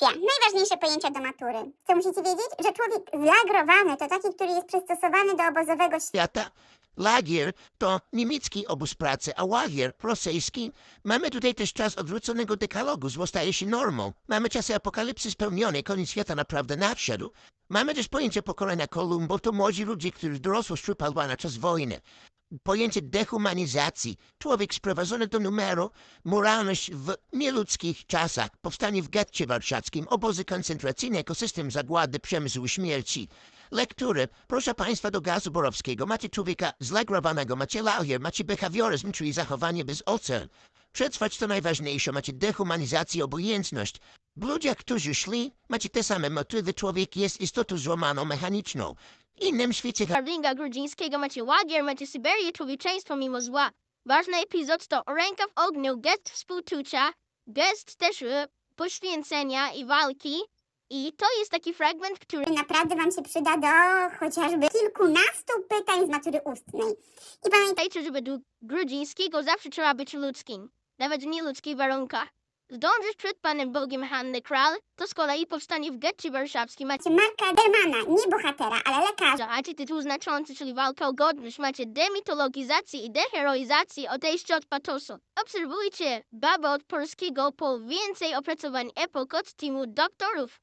Najważniejsze pojęcia do matury. Co musicie wiedzieć? Że człowiek zlagrowany to taki, który jest przystosowany do obozowego świata. Lagier to niemiecki obóz pracy, a łagier rosyjski. Mamy tutaj też czas odwróconego dekalogu, zło staje się normą. Mamy czasy apokalipsy spełnione, koniec świata naprawdę nadszedł. Mamy też pojęcie pokolenia Kolumbo, to młodzi ludzie, którzy dorosłość przypadła na czas wojny. Pojęcie dehumanizacji. Człowiek sprowadzony do numeru, moralność w nieludzkich czasach, powstanie w getcie warszawskim, obozy koncentracyjne, ekosystem zagłady, przemysł śmierci. Lektury. Proszę Państwa do gazu borowskiego. Macie człowieka zlegrowanego, macie lagier, macie behawioryzm, czyli zachowanie bez ocen. Przetrwać to najważniejsze. Macie dehumanizację, obojętność. W ludziach, którzy szli, macie te same motywy. Człowiek jest istotą złamaną, mechaniczną. Innym świecie Karlinga Grudzińskiego macie łagier, macie Syberię, człowieczeństwo mimo zła. Ważny epizod to ręka w ogniu, gest współczucia, gest też e, poświęcenia i walki. I to jest taki fragment, który naprawdę Wam się przyda do chociażby kilkunastu pytań z matury ustnej. I pamiętajcie, Pamiętajcie, że według Grudzińskiego zawsze trzeba być ludzkim, nawet w nieludzkich warunkach. Zdążysz przed Panem Bogiem Hanny Kral, to z kolei powstanie w getcie warszawskim. Macie Marka Dermana, nie bohatera, ale lekarza. macie tytuł znaczący, czyli walka o godność. Macie demitologizację i deheroizację, odejście od patosu. Obserwujcie babę od polskiego po więcej opracowań epok od teamu doktorów.